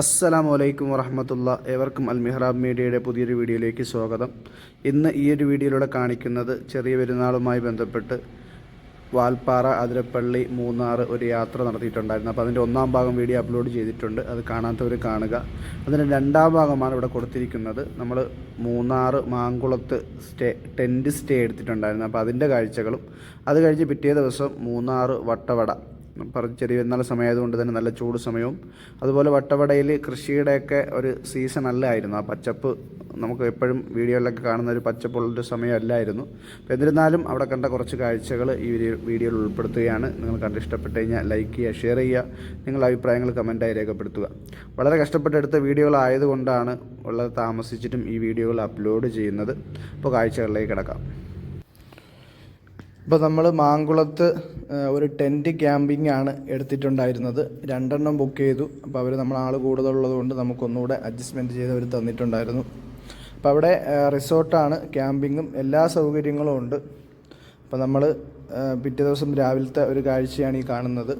അസ്സലാമു വലൈക്കും വറഹമത്തുള്ള ഏവർക്കും അൽ മിഹ്റാബ് മീഡിയയുടെ പുതിയൊരു വീഡിയോയിലേക്ക് സ്വാഗതം. ഇന്ന് ഈ ഒരു വീഡിയോയിലൂടെ കാണിക്കുന്നത് ചെറിയ പെരുന്നാളുമായി ബന്ധപ്പെട്ട് വാൽപ്പാറ അതിരപ്പള്ളി മൂന്നാർ ഒരു യാത്ര നടത്തിയിട്ടുണ്ടായിരുന്നു. അപ്പോൾ അതിന്റെ ഒന്നാം ഭാഗം വീഡിയോ അപ്ലോഡ് ചെയ്തിട്ടുണ്ട്. അത് കാണാത്തവർ കാണുക. അതിന്റെ രണ്ടാം ഭാഗമാണ് ഇവിടെ കൊടുത്തിരിക്കുന്നത്. നമ്മൾ മൂന്നാർ മാങ്കുളത്ത് സ്റ്റേ ടെന്റ് സ്റ്റേ എടുത്തിട്ടുണ്ടായിരുന്നു. അപ്പോൾ അതിന്റെ കാഴ്ചകളും അത് കഴിഞ്ഞ് പിറ്റേ ദിവസം മൂന്നാർ വട്ടവട നല്ല സമയമായതുകൊണ്ട് തന്നെ നല്ല ചൂട് സമയവും. അതുപോലെ വട്ടവടയിൽ കൃഷിയുടെയൊക്കെ ഒരു സീസൺ അല്ലായിരുന്നു. ആ പച്ചപ്പ് നമുക്ക് എപ്പോഴും വീഡിയോയിലൊക്കെ കാണുന്ന ഒരു പച്ചപ്പുള്ളൊരു സമയമല്ലായിരുന്നു. അപ്പോൾ എന്നിരുന്നാലും അവിടെ കണ്ട കുറച്ച് കാഴ്ചകൾ ഈ വീഡിയോയിൽ ഉൾപ്പെടുത്തുകയാണ്. നിങ്ങൾ കണ്ട് ഇഷ്ടപ്പെട്ട് കഴിഞ്ഞാൽ ലൈക്ക് ചെയ്യുക ഷെയർ ചെയ്യുക നിങ്ങളുടെ അഭിപ്രായങ്ങൾ കമന്റായി രേഖപ്പെടുത്തുക. വളരെ കഷ്ടപ്പെട്ടെടുത്ത വീഡിയോകളായതുകൊണ്ടാണ് വളരെ താമസിച്ചിട്ടും ഈ വീഡിയോകൾ അപ്ലോഡ് ചെയ്യുന്നത്. അപ്പോൾ കാഴ്ചകളിലേക്ക് കിടക്കാം. ഇപ്പോൾ നമ്മൾ മാങ്കുളത്ത് ഒരു ടെന്റ് ക്യാമ്പിംഗ് ആണ് എടുത്തിട്ടുണ്ടായിരുന്നത്. രണ്ടെണ്ണം ബുക്ക് ചെയ്തു. അപ്പോൾ അവർ നമ്മൾ ആൾ കൂടുതലുള്ളത് കൊണ്ട് നമുക്കൊന്നുകൂടെ അഡ്ജസ്റ്റ്മെന്റ് ചെയ്ത് അവർ തന്നിട്ടുണ്ടായിരുന്നു. അപ്പോൾ അവിടെ റിസോർട്ടാണ് ക്യാമ്പിങ്ങും എല്ലാ സൗകര്യങ്ങളും ഉണ്ട്. അപ്പോൾ നമ്മൾ പിറ്റേ ദിവസം രാവിലത്തെ ഒരു കാഴ്ചയാണ് ഈ കാണുന്നത്.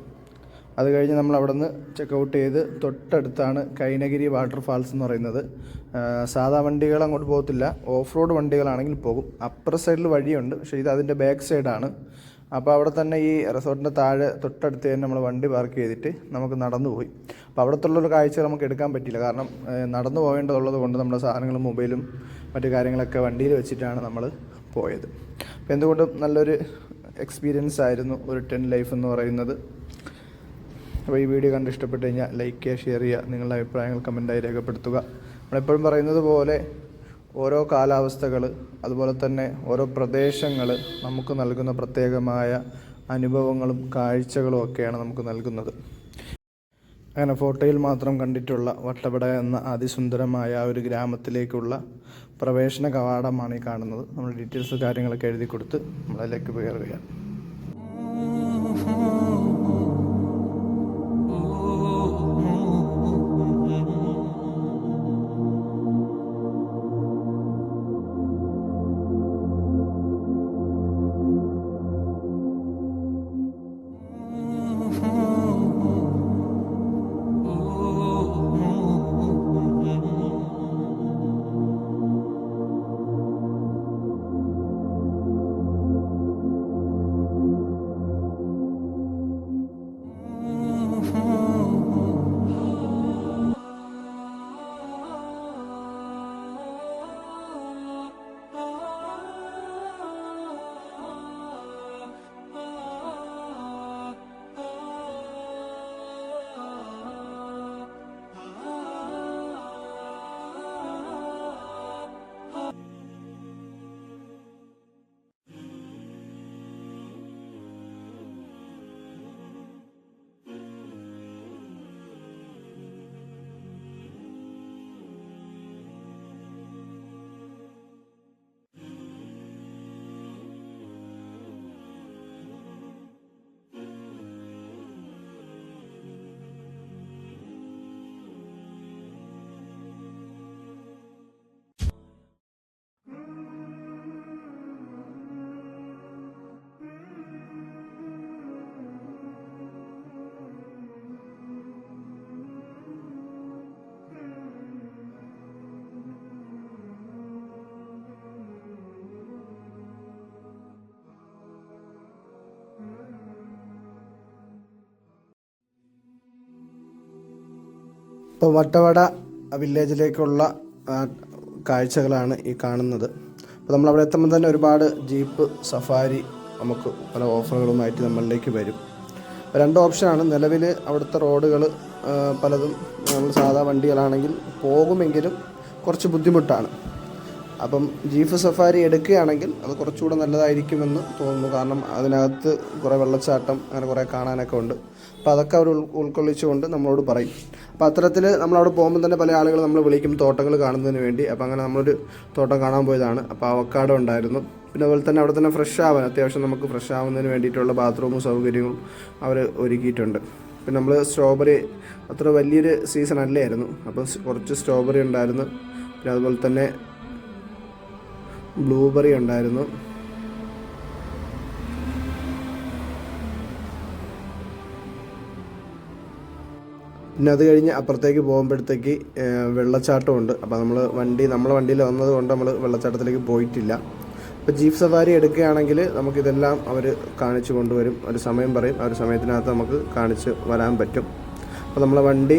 അത് കഴിഞ്ഞ് നമ്മൾ അവിടെ നിന്ന് ചെക്കൗട്ട് ചെയ്ത് തൊട്ടടുത്താണ് കൈനഗിരി വാട്ടർഫാൾസ് എന്ന് പറയുന്നത്. സാധാ വണ്ടികൾ അങ്ങോട്ട് പോകത്തില്ല. ഓഫ് റോഡ് വണ്ടികളാണെങ്കിൽ പോകും. അപ്പർ സൈഡിൽ വഴിയുണ്ട്. പക്ഷേ ഇത് അതിന്റെ ബാക്ക് സൈഡാണ് അപ്പോൾ അവിടെ തന്നെ ഈ റിസോർട്ടിന്റെ താഴെ തൊട്ടടുത്ത് തന്നെ നമ്മൾ വണ്ടി പാർക്ക് ചെയ്തിട്ട് നമുക്ക് നടന്നു പോയി. അപ്പോൾ അവിടത്തുള്ളൊരു കാഴ്ച നമുക്ക് എടുക്കാൻ പറ്റില്ല കാരണം നടന്നു പോകേണ്ടതുള്ളത് കൊണ്ട് നമ്മുടെ സാധനങ്ങളും മൊബൈലും മറ്റു കാര്യങ്ങളൊക്കെ വണ്ടിയിൽ വെച്ചിട്ടാണ് നമ്മൾ പോയത്. അപ്പോൾ എന്തുകൊണ്ടും നല്ലൊരു എക്സ്പീരിയൻസ് ആയിരുന്നു ഒരു ടെൻ ലൈഫ് എന്ന് പറയുന്നത്. അപ്പോൾ ഈ വീഡിയോ കണ്ട് ഇഷ്ടപ്പെട്ട് കഴിഞ്ഞാൽ ലൈക്ക് ചെയ്യുക ഷെയർ ചെയ്യുക നിങ്ങളുടെ അഭിപ്രായങ്ങൾ കമന്റായി രേഖപ്പെടുത്തുക. നമ്മളെപ്പോഴും പറയുന്നത് പോലെ ഓരോ കാലാവസ്ഥകൾ അതുപോലെ തന്നെ ഓരോ പ്രദേശങ്ങൾ നമുക്ക് നൽകുന്ന പ്രത്യേകമായ അനുഭവങ്ങളും കാഴ്ചകളും ഒക്കെയാണ് നമുക്ക് നൽകുന്നത്. അങ്ങനെ ഫോട്ടോയിൽ മാത്രം കണ്ടിട്ടുള്ള വട്ടവട എന്ന അതിസുന്ദരമായ ഒരു ഗ്രാമത്തിലേക്കുള്ള പ്രവേശന കവാടമാണ് ഈ കാണുന്നത്. നമ്മൾ ഡീറ്റെയിൽസ് കാര്യങ്ങളൊക്കെ എഴുതി കൊടുത്ത് നമ്മളതിലേക്ക് കയറുകയാണ് ഇപ്പോൾ വട്ടവട വില്ലേജിലേക്കുള്ള കാഴ്ചകളാണ് ഈ കാണുന്നത്. അപ്പോൾ നമ്മൾ അവിടെ എത്തുമ്പോൾ തന്നെ ഒരുപാട് ജീപ്പ് സഫാരി നമുക്ക് പല ഓഫറുകളുമായിട്ട് നമ്മളിലേക്ക് വരും. രണ്ട് ഓപ്ഷനാണ്. നിലവിൽ അവിടുത്തെ റോഡുകൾ പലതും നമ്മൾ സാധാ വണ്ടികളാണെങ്കിൽ പോകുമെങ്കിലും കുറച്ച് ബുദ്ധിമുട്ടാണ്. അപ്പം ജീഫ് സഫാരി എടുക്കുകയാണെങ്കിൽ അത് കുറച്ചുകൂടെ നല്ലതായിരിക്കുമെന്ന് തോന്നുന്നു. കാരണം അതിനകത്ത് കുറേ വെള്ളച്ചാട്ടം അങ്ങനെ കുറേ കാണാനൊക്കെ ഉണ്ട്. അപ്പോൾ അതൊക്കെ അവർ ഉൾ ഉൾക്കൊള്ളിച്ചുകൊണ്ട് നമ്മളോട് പറയും. അപ്പോൾ അത്തരത്തിൽ നമ്മളവിടെ പോകുമ്പോൾ തന്നെ പല ആളുകൾ നമ്മൾ വിളിക്കും തോട്ടങ്ങൾ കാണുന്നതിന് വേണ്ടി. അപ്പോൾ അങ്ങനെ നമ്മളൊരു തോട്ടം കാണാൻ പോയതാണ്. അപ്പോൾ അവക്കാടം ഉണ്ടായിരുന്നു. പിന്നെ അതുപോലെ തന്നെ അവിടെ തന്നെ ഫ്രഷ് ആവാൻ അത്യാവശ്യം നമുക്ക് ഫ്രഷ് ആവുന്നതിന് വേണ്ടിയിട്ടുള്ള ബാത്റൂമും സൗകര്യങ്ങളും അവർ ഒരുക്കിയിട്ടുണ്ട്. പിന്നെ നമ്മൾ സ്ട്രോബെറി അത്ര വലിയൊരു സീസൺ അല്ലായിരുന്നു. അപ്പം കുറച്ച് സ്ട്രോബെറി ഉണ്ടായിരുന്നു. പിന്നെ അതുപോലെ തന്നെ ബ്ലൂബെറി ഉണ്ടായിരുന്നു. പിന്നെ അത് കഴിഞ്ഞ് അപ്പുറത്തേക്ക് പോകുമ്പോഴത്തേക്ക് വെള്ളച്ചാട്ടമുണ്ട് അപ്പോൾ നമ്മൾ വണ്ടി നമ്മളെ വണ്ടിയിൽ വന്നത് കൊണ്ട് നമ്മൾ വെള്ളച്ചാട്ടത്തിലേക്ക് പോയിട്ടില്ല. ഇപ്പോൾ ജീപ്പ് സഫാരി എടുക്കുകയാണെങ്കിൽ നമുക്കിതെല്ലാം അവർ കാണിച്ചു കൊണ്ടുവരും. ഒരു സമയം പറയും. ആ ഒരു സമയത്തിനകത്ത് നമുക്ക് കാണിച്ച് വരാൻ പറ്റും. അപ്പോൾ നമ്മളെ വണ്ടി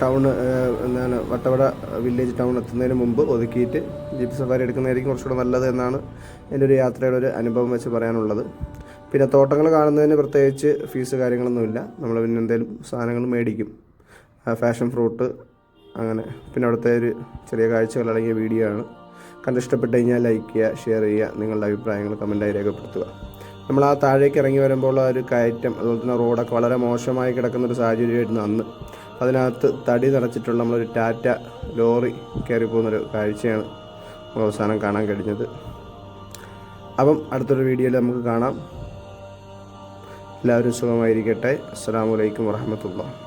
ടൗൺ എന്താണ് വട്ടവട വില്ലേജ് ടൗൺ എത്തുന്നതിന് മുമ്പ് ഒതുക്കിയിട്ട് ജീപ്പ് സഫാരി എടുക്കുന്നതായിരിക്കും കുറച്ചുകൂടെ നല്ലത് എന്നാണ് എന്റെ ഒരു യാത്രയുടെ ഒരു അനുഭവം വെച്ച് പറയാനുള്ളത്. പിന്നെ തോട്ടങ്ങൾ കാണുന്നതിന് പ്രത്യേകിച്ച് ഫീസ് കാര്യങ്ങളൊന്നുമില്ല. നമ്മൾ പിന്നെ എന്തെങ്കിലും സാധനങ്ങൾ മേടിക്കും. ഫാഷൻ ഫ്രൂട്ട് അങ്ങനെ. പിന്നെ അവിടുത്തെ ഒരു ചെറിയ കാഴ്ചകൾ അടങ്ങിയ വീഡിയോ ആണ്. കണ്ടിഷ്ടപ്പെട്ട് കഴിഞ്ഞാൽ ലൈക്ക് ചെയ്യുക ഷെയർ ചെയ്യുക നിങ്ങളുടെ അഭിപ്രായങ്ങൾ കമന്റായി രേഖപ്പെടുത്തുക. നമ്മൾ ആ താഴേക്ക് ഇറങ്ങി വരുമ്പോൾ ആ ഒരു കയറ്റം അതുപോലെ തന്നെ റോഡൊക്കെ വളരെ മോശമായി കിടക്കുന്ന ഒരു സാഹചര്യമായിരുന്നു അന്ന്. അതിനകത്ത് തടി നിറച്ചിട്ടുള്ള നമ്മളൊരു ടാറ്റ ലോറി കയറി പോകുന്നൊരു കാഴ്ചയാണ് നമുക്ക് അവസാനം കാണാൻ കഴിഞ്ഞത്. അപ്പം അടുത്തൊരു വീഡിയോയിൽ നമുക്ക് കാണാം. എല്ലാവരും സുഖമായിരിക്കട്ടെ. അസ്സാം വലൈക്കും വാഹമത്തുള്ള